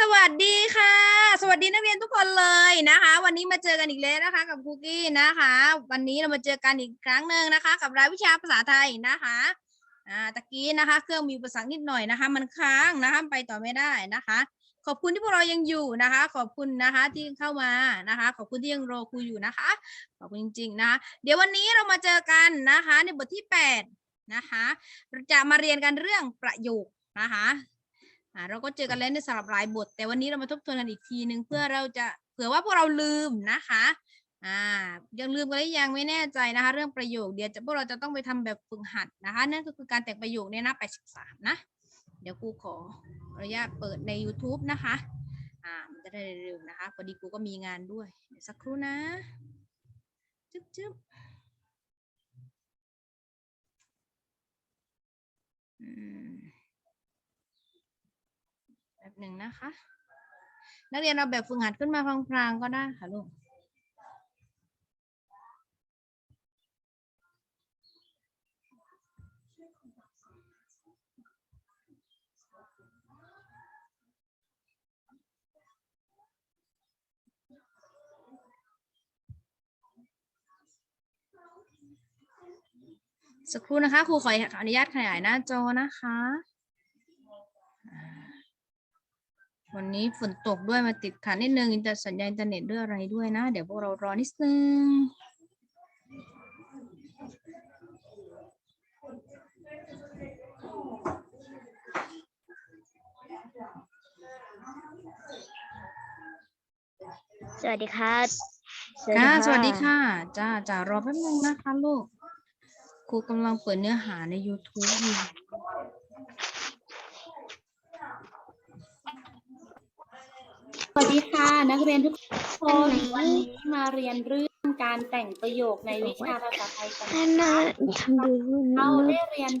สวัสดีค่ะ สวัสดีนักเรียนทุกคนเลยนะคะ วันนี้มาเจอกันอีกแล้วนะคะ กับคุกกี้นะคะ วันนี้เรามาเจอกันอีกครั้งหนึ่งนะคะ กับรายวิชาภาษาไทยนะคะอ่าตะกี้นะคะ เครื่องมีอุปสรรคนิดหน่อยนะคะ มันค้างนะคะไปต่อไม่ได้นะคะ ขอบคุณที่พวกเรายังอยู่นะคะ ขอบคุณนะคะที่เข้ามานะคะ ขอบคุณที่ยังรอครูอยู่นะคะขอบคุณจริงๆนะคะเดี๋ยววันนี้เรามาเจอกันนะคะ ในบทที่แปดนะคะจะมาเรียนกันเรื่องประโยคนะคะ อ่าเราก็เจอกันแล้วในสำหรับหลายบท แต่วันนี้เรามาทบทวนกันอีกทีหนึ่งเพื่อเราจะเผื่อว่าพวกเราลืมนะคะอ่ายังลืมกันหรือยังไม่แน่ใจนะคะ เรื่องประโยคเดี๋ยวจะพวกเราจะต้องไปทำแบบฝึกหัดนะคะนั่นก็คือการแต่งประโยคในหน้า 83 นะ เดี๋ยวครูขออนุญาตเปิดใน YouTube นะคะอ่ามันจะได้เร็วๆนะคะพอดีครูก็มีงานด้วยเดี๋ยวสักครู่นะจึ๊บจึ๊บอืมแป๊บ หนึ่งนะคะ นักเรียนเอาแบบฝึกหัดขึ้นมาพลางๆก็ได้ค่ะลูกสักครู่นะคะครูขออนุญาตขยายหน้าจอนะคะอ่า วันนี้ฝนตกด้วยมาติดขัดนิดนึงอินเตอร์สัญญาณอินเทอร์เน็ตด้วยอะไรด้วยนะ เดี๋ยวพวกเรารอนิดนึงสวัสดีครับค่ะสวัสดีค่ะจ้าจ้ารอแป๊บนึงนะคะลูก ครูกำลังเปิดเนื้อหาใน YouTube อยู่ สวัสดีค่ะนักเรียนทุกคนวันนี้มาเรียนเรื่องการแต่งประโยคในวิชาภาษาไทยกันนั่นน่ะทำดูเราได้เรียน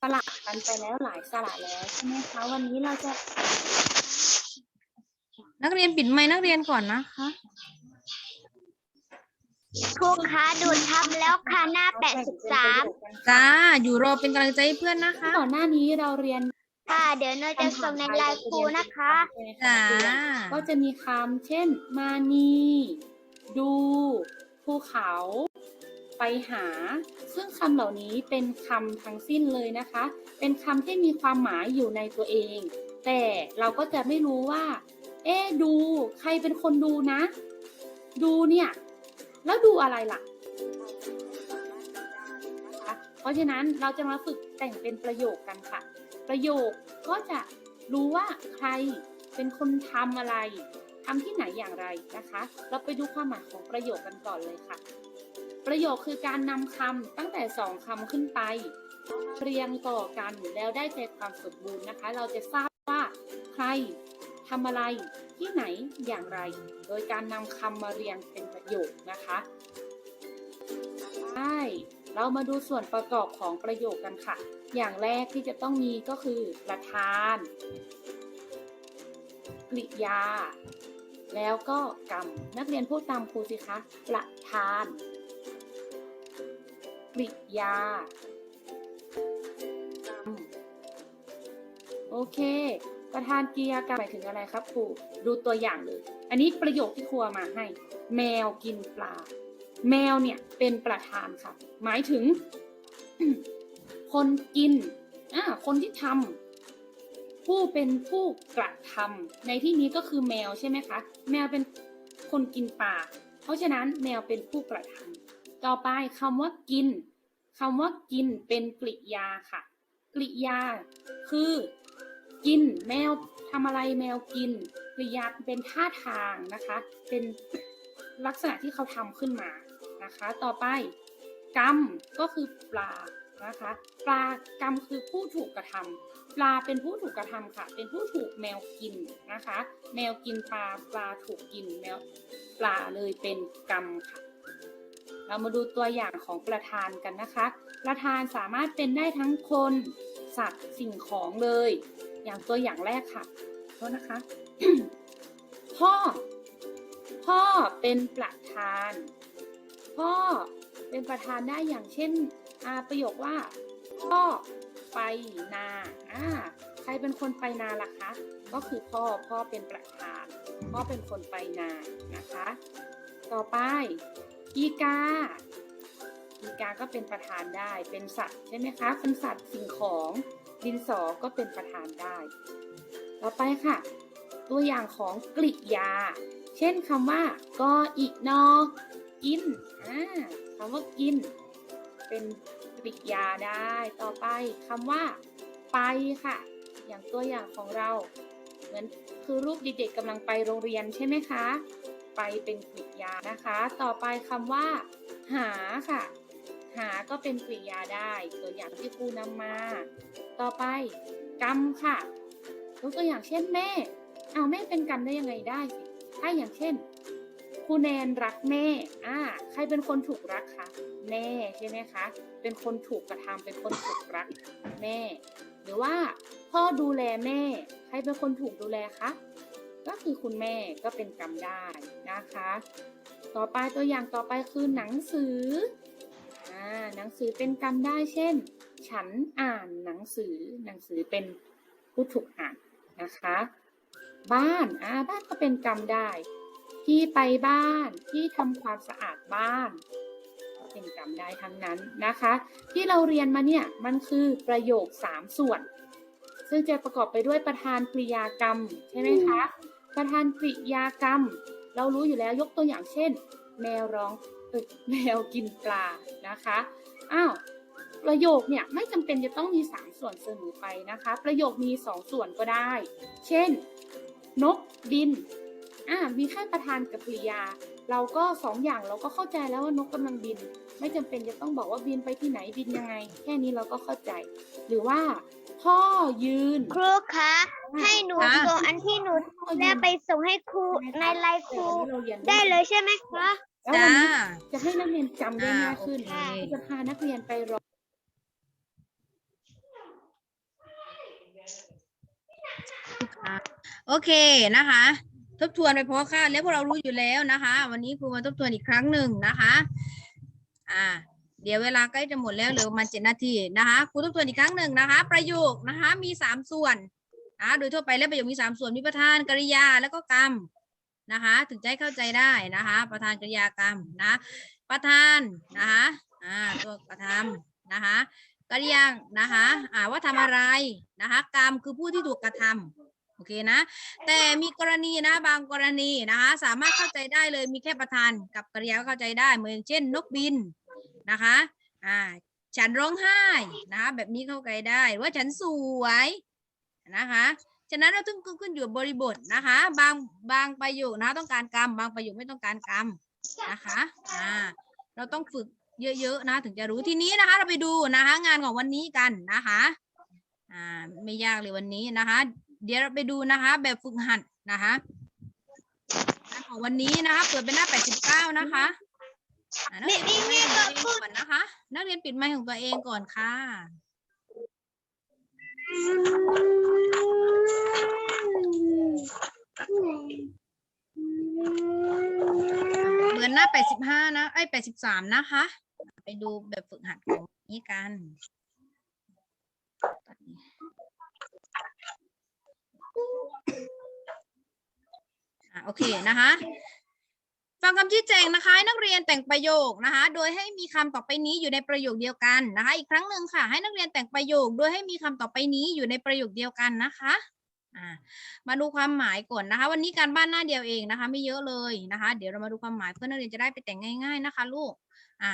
สระกันไปแล้วหลายสระแล้วใช่ไหมคะวันนี้เราจะ นักเรียนปิดไมค์นักเรียนก่อนนะคะครูคะดูทำแล้วค่ะหน้าแปดสิบสามจ้าอยู่รอเป็นกำลังใจให้เพื่อนนะคะ ก่อนหน้านี้เราเรียน ค่ะ เดี๋ยวเราจะส่งในไลน์ครูนะคะ จ้า ก็จะมีคำเช่น มานี ดูภูเขา ไปหา ซึ่งคำเหล่านี้เป็นคำทั้งสิ้นเลยนะคะ เป็นคำที่มีความหมายอยู่ในตัวเอง แต่เราก็จะไม่รู้ว่า เอ๊ะดู ใครเป็นคนดูนะ ดูเนี่ย แล้วดูอะไรล่ะนะคะเพราะฉะนั้นเราจะมาฝึกแต่งเป็นประโยคกันค่ะ ประโยคก็จะรู้ว่าใครเป็นคนทำอะไรทำที่ไหนอย่างไรนะคะ เราไปดูความหมายของประโยคกันก่อนเลยค่ะ ประโยคคือการนำคำตั้งแต่สองคำขึ้นไป เรียงต่อกันแล้วได้ใจความสมบูรณ์นะคะ เราจะทราบว่าใครทำอะไรที่ไหนอย่างไร โดยการนำคำมาเรียงเป็นประโยคนะคะใช่ เรามาดูส่วนประกอบของประโยคกันค่ะ อย่างแรกที่จะต้องมีก็คือ ประธาน กริยา แล้วก็กรรม นักเรียนพูดตามครูสิคะ ประธาน กริยากรรม โอเค ประธานกริยากรรมหมายถึงอะไรครับครู ดูตัวอย่างเลย อันนี้ประโยคที่ครูมาให้ แมวกินปลา แมวเนี่ยเป็นประธานค่ะ หมายถึง คนกินอ่าคนที่ทำผู้เป็นผู้กระทำในที่นี้ก็คือแมวใช่ไหมคะ แมวเป็นคนกินปลาเพราะฉะนั้นแมวเป็นผู้กระทำต่อไปคำว่ากินคำว่ากินเป็นกริยาค่ะ กริยา คือ กิน แมวทำอะไรแมวกิน กริยาเป็นท่าทางนะคะ เป็นลักษณะที่เขาทำขึ้นมา นะคะ ต่อไปกรรมก็คือปลานะคะปลากรรมคือผู้ถูกกระทำปลาเป็นผู้ถูกกระทำค่ะ เป็นผู้ถูกแมวกินนะคะ แมวกินปลาปลาถูกกินแมวปลาเลยเป็นกรรมค่ะ เรามาดูตัวอย่างของประธานกันนะคะ ประธานสามารถเป็นได้ทั้งคนสัตว์สิ่งของเลย อย่างตัวอย่างแรกค่ะโทษนะคะ พ่อ พ่อเป็นประธาน พ่อเป็นประธานได้อย่างเช่นอ่าประโยคว่า พ่อไปนาอ่าใครเป็นคนไปนาล่ะคะ ก็คือพ่อพ่อเป็นประธาน พ่อเป็นคนไปนานะคะ ต่อไปอีกาอีกาก็เป็นประธานได้เป็นสัตว์ใช่ไหมคะเป็นสัตว์สิ่งของดินสอก็เป็นประธานได้ ต่อไปค่ะ ตัวอย่างของกริยา เช่นคำว่า กออีนอ กินอ่าคำว่ากิน เป็นกริยาได้ ต่อไปคำว่า ไปค่ะ อย่างตัวอย่างของเรา เหมือนคือรูปเด็กๆกำลังไปโรงเรียนใช่ไหมคะ ไปเป็นกริยานะคะ ต่อไปคำว่า หาค่ะ หาก็เป็นกริยาได้ ตัวอย่างที่ครูนำมา ต่อไปกรรมค่ะยกตัวอย่างเช่นแม่เอาแม่เป็นกรรมได้ยังไงได้สิถ้าอย่างเช่น ครูแนนรักแม่ อ่า ใครเป็นคนถูกรักคะ แม่ใช่ไหมคะ เป็นคนถูกกระทำเป็นคนถูกรักแม่ หรือว่าพ่อดูแลแม่ ใครเป็นคนถูกดูแลคะ ก็คือคุณแม่ก็เป็นกรรมได้นะคะ ต่อไปตัวอย่างต่อไปคือหนังสือ อ่า หนังสือเป็นกรรมได้ เช่น ฉันอ่านหนังสือ หนังสือเป็นผู้ถูกอ่านนะคะ บ้าน อ่า บ้านก็เป็นกรรมได้ ที่ไปบ้านที่ทำความสะอาดบ้านก็เป็นกรรมได้ทั้งนั้นนะคะ ที่เราเรียนมาเนี่ยมันคือประโยคสามส่วน ซึ่งจะประกอบไปด้วยประธานกริยากรรมใช่ไหมคะประธานกริยากรรม เรารู้อยู่แล้วยกตัวอย่างเช่น แมวร้องเอยแมวกินปลานะคะอ้าวประโยคเนี่ยไม่จำเป็นจะต้องมี 3 ส่วนเสมอไปนะคะ ประโยคมี 2 ส่วนก็ได้ เช่น นกบิน อ่ามีแค่ประธานกับกริยา เราก็สองอย่างเราก็เข้าใจแล้วว่านกกำลังบิน ไม่จำเป็นจะต้องบอกว่าบินไปที่ไหนบินยังไง แค่นี้เราก็เข้าใจ หรือว่า พ่อยืน ครูคะให้หนูค่ะส่งอันที่หนูพ่อยืได้นไปส่งให้ครูในไลน์ครูแต่อันนี้เราเรียนได้เลยใช่ไหมคะแล้วจ้าวันนี้จะให้นักเรียนจำได้อ่าง่ายขึ้นโอเคจะพานักเรียนไปร้องโอเคนะคะ ทบทวนไปเพราะค่ะ แล้วพวกเรารู้อยู่แล้วนะคะ วันนี้ครูมาทบทวนอีกครั้งหนึ่งนะคะ อ่า เดี๋ยวเวลาใกล้จะหมดแล้วเหลือประมาณเจ็ดนาทีนะคะครูทบทวนอีกครั้งหนึ่งนะคะ ประโยคนะคะมีสามส่วนนะโดยทั่วไปแล้วประโยคมีสามส่วนมีประธานกริยาแล้วก็กรรมนะคะ ถึงจะให้เข้าใจได้นะคะ ประธานกริยากรรมนะ ประธานนะคะอ่าตัวกระทำนะคะกริยานะคะ อ่าว่าทำอะไรนะคะ กรรมคือผู้ที่ถูกกระทำ โอเคนะ แต่มีกรณีนะบางกรณีนะคะสามารถเข้าใจได้เลยมีแค่ประธานกับกริยาก็เข้าใจได้เหมือนเช่น นกบินนะคะอ่าฉันร้องไห้นะคะแบบนี้เข้าใจได้หรือว่าฉันสวยนะคะฉะนั้นเราต้องขึ้นอยู่กับบริบทนะคะ บางบางประโยคนะต้องการกรรม บางประโยคไม่ต้องการกรรมนะคะอ่าเราต้องฝึกเยอะๆนะถึงจะรู้ทีนี้นะคะ เราไปดูนะคะ งานของวันนี้กันนะคะอ่าไม่ยากเลยวันนี้นะคะ เดี๋ยวเราไปดูนะคะ แบบฝึกหัดนะคะของวันนี้นะคะ เปิดเป็นหน้า 89 นะคะอ่านักเรียนปิดไมค์ของตัวเองก่อนนะคะ นักเรียนปิดไมค์ของตัวเองก่อนค่ะเหมือนหน้า 85 นะไอ้ย83 นะคะ ไปดูแบบฝึกหัดของนี้กัน อะโอเคนะคะ ฟังคำชี้แจงนะคะให้นักเรียนแต่งประโยคนะคะ โดยให้มีคำต่อไปนี้อยู่ในประโยคเดียวกันนะคะ อีกครั้งหนึ่งค่ะ ให้นักเรียนแต่งประโยค โดยให้มีคำต่อไปนี้อยู่ในประโยคเดียวกันนะคะมาดูความหมายก่อนนะคะ วันนี้การบ้านหน้าเดียวเองนะคะ ไม่เยอะเลยนะคะ เดี๋ยวเรามาดูความหมายเพื่อนักเรียนจะได้ไปแต่งง่าย ๆนะคะ ลูกอ่า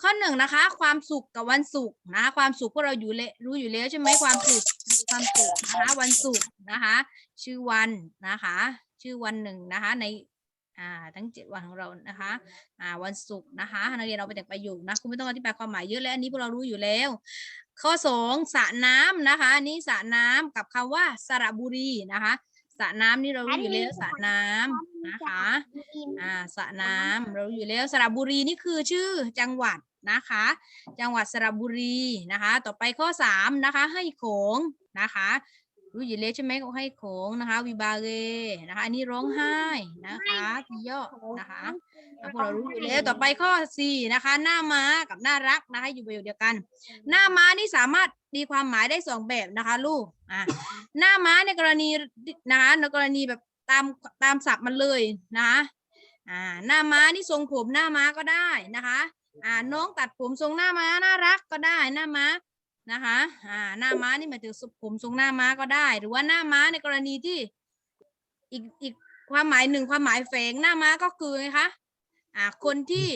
ข้อหนึ่งนะคะ ความสุขกับวันศุกร์นะคะความสุขพวกเราอยู่เลรู้อยู่แล้วใช่ไหมความสุขความสุขนะคะ วันศุกร์นะคะ ชื่อวันนะคะ ชื่อวันหนึ่งนะคะในอ่าทั้งเจ็ดวันของเรานะคะอ่าวันศุกร์นะคะนักเรียนเราไปแต่งประโยคนะคุณไม่ต้องอธิบายความหมายเยอะแล้วอันนี้พวกเรารู้อยู่แล้ว ข้อสองสระน้ำนะคะอันนี้สระน้ำกับคำว่าสระบุรีนะคะสระน้ำนี่เรารู้อยู่แล้วสระน้ำนะคะอ่าสระน้ำเราอยู่แล้วสระบุรีนี่คือชื่อจังหวัดนะคะ จังหวัดสระบุรีนะคะ ต่อไปข้อสามนะคะ ให้โขงนะคะ รู้อยู่แล้วใช่ไหมเขาให้โขงนะคะวิบาเกนะคะ อันนี้ร้องไห้นะคะที่ย่อนะคะพวกเรารู้อยู่แล้วต่อไปข้อสี่นะคะ หน้าม้ากับน่ารักนะคะอยู่ประโยคเดียวกัน หน้าม้านี่สามารถตีความหมายได้สองแบบนะคะ ลูกอ่าหน้าม้าในกรณีนะคะในกรณีแบบตามตามศัพท์มันเลยนะคะอ่าหน้าม้านี่ทรงผมหน้าม้าก็ได้นะคะ อ่าน้องตัดผมทรงหน้าม้าน่ารักก็ได้หน้าม้า นะคะอ่าหน้าม้านี่หมายถึงผมทรงหน้าม้าก็ได้ หรือว่าหน้าม้าในกรณีที่อีกอีกความหมายหนึ่งความหมายแฝงหน้าม้าก็คือไงคะอ่าคนที่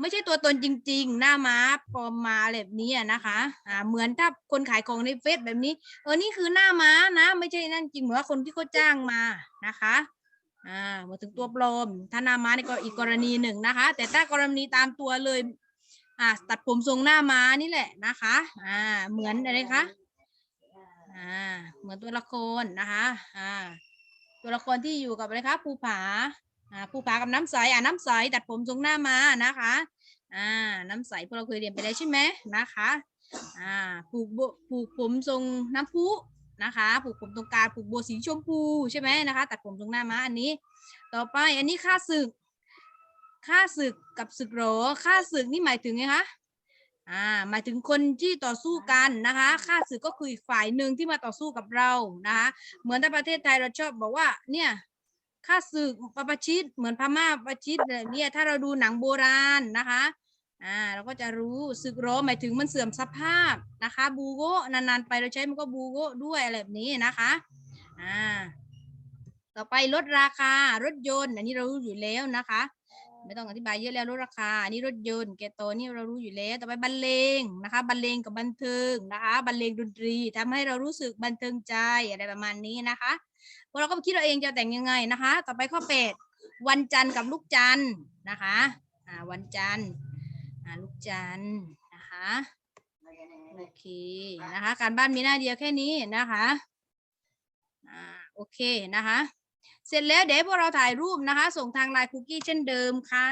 ไม่ใช่ตัวตนจริง ๆ หน้าม้าปลอมมาแบบนี้นะคะอ่าเหมือนถ้าคนขายของในเฟซแบบนี้เออนี่คือหน้าม้านะ ไม่ใช่นั่นจริงเหมือนว่าคนที่เขาจ้างมานะคะอ่ามาถึงตัวปลอมถ้าหน้าม้าในอีกกรณีหนึ่งนะคะ แต่ถ้ากรณีตามตัวเลย อ่าตัดผมทรงหน้าม้านี่แหละนะคะอ่าเหมือนอะไรคะอ่าเหมือนตัวละครนะคะอ่าตัวละครที่อยู่กับอะไรคะภูผาอ่าภูผากับน้ำใสอ่าน้ำใสตัดผมทรงหน้าม้านะคะอ่าน้ำใสพวกเราเคยเรียนไปแล้วใช่ไหมนะคะอ่าผูกโบผูกผมทรงน้ำพุนะคะผูกผมตรงกลางผูกโบสีชมพูใช่ไหมนะคะ ตัดผมตรงหน้าม้าอันนี้ ต่อไปอันนี้ค่าศึก ค่าศึกกับศึกโหรค่าศึกนี่หมายถึงไงคะอ่าหมายถึงคนที่ต่อสู้กันนะคะค่าศึกก็คืออีกฝ่ายหนึ่งที่มาต่อสู้กับเรานะคะเหมือนในประเทศไทยเราชอบบอกว่าเนี่ยค่าศึกปประชิดเหมือนพม่าประชิดเนี้ยถ้าเราดูหนังโบราณนะคะอ่าเราก็จะรู้ศึกโหรหมายถึงมันเสื่อมสภาพนะคะบูโกนานๆไปเราใช้มันก็บูโกด้วยอะไรแบบนี้นะคะอ่าต่อไปลดราคารถยนต์ อันนี้เรารู้อยู่แล้วนะคะ ไม่ต้องอธิบายเยอะแล้วลดราคา อันนี้รถยนต์แกโตนี่เรารู้อยู่แล้วต่อไปบรรเลงนะคะบรรเลงกับบันเทิงนะคะบรรเลงดนตรีทำให้เรารู้สึกบันเทิงใจอะไรประมาณนี้นะคะพวกเราก็คิดเราเองจะแต่งยังไงนะคะ ต่อไปข้อแปดวันจันทร์กับลูกจันทร์นะคะอ่าวันจันทร์อ่าลูกจันทร์นะคะโอเคนะคะ การบ้านมีหน้าเดียวแค่นี้นะคะอ่าโอเคนะคะ เสร็จแล้วเดี๋ยวพวกเราถ่ายรูปนะคะ ส่งทางไลน์คุกกี้เช่นเดิมค่ะ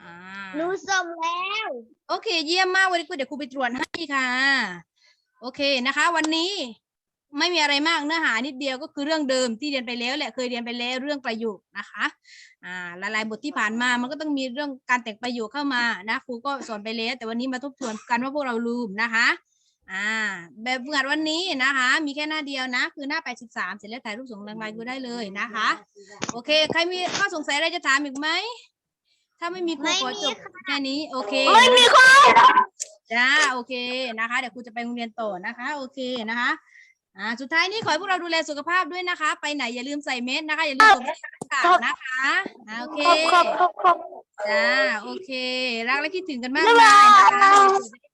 อ่าหนูส่งแล้วโอเค เยี่ยมมากวันนี้เดี๋ยวครูไปตรวจให้ค่ะ โอเคนะคะ วันนี้ไม่มีอะไรมากเนื้อหานิดเดียวก็คือเรื่องเดิมที่เรียนไปแล้วแหละเคยเรียนไปแล้วเรื่องประโยคนะคะอ่าหลายๆบทที่ผ่านมามันก็ต้องมีเรื่องการแต่งประโยคเข้ามานะครูก็สอนไปแล้ว แต่วันนี้มาทบทวนกันว่าพวกเราลืมนะคะ อ่า แบบฝึกหัดวันนี้นะคะ มีแค่หน้าเดียวนะ คือหน้า 83 เสร็จแล้วถ่ายรูปส่งทางไลน์กูได้เลยนะคะ โอเค ใครมีข้อสงสัยอะไรจะถามอีกไหม ถ้าไม่มีครูไม่ขอมีจบแค่นี้ โอเคไม่มีข้อจ้า โอเคนะคะ เดี๋ยวครูจะไปโรงเรียนต่อนะคะ โอเคนะคะ อ่าสุดท้ายนี้ขอให้พวกเราดูแลสุขภาพด้วยนะคะ ไปไหนอย่าลืมใส่เม็ดนะคะ อย่าลืมสวมหน้ากากนะคะอ่าโอเคครับครับครับจ้าโอเค รักและคิดถึงกันมากมายนะคะ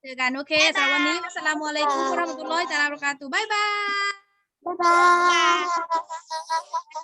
เจอกันโอเคสำหรับวันนี้อัสสลามุอะลัยกุมวะเราะมะตุลลอฮิตะอาลาบะเราะกาตุฮ์บ๊ายบาย บ๊ายบาย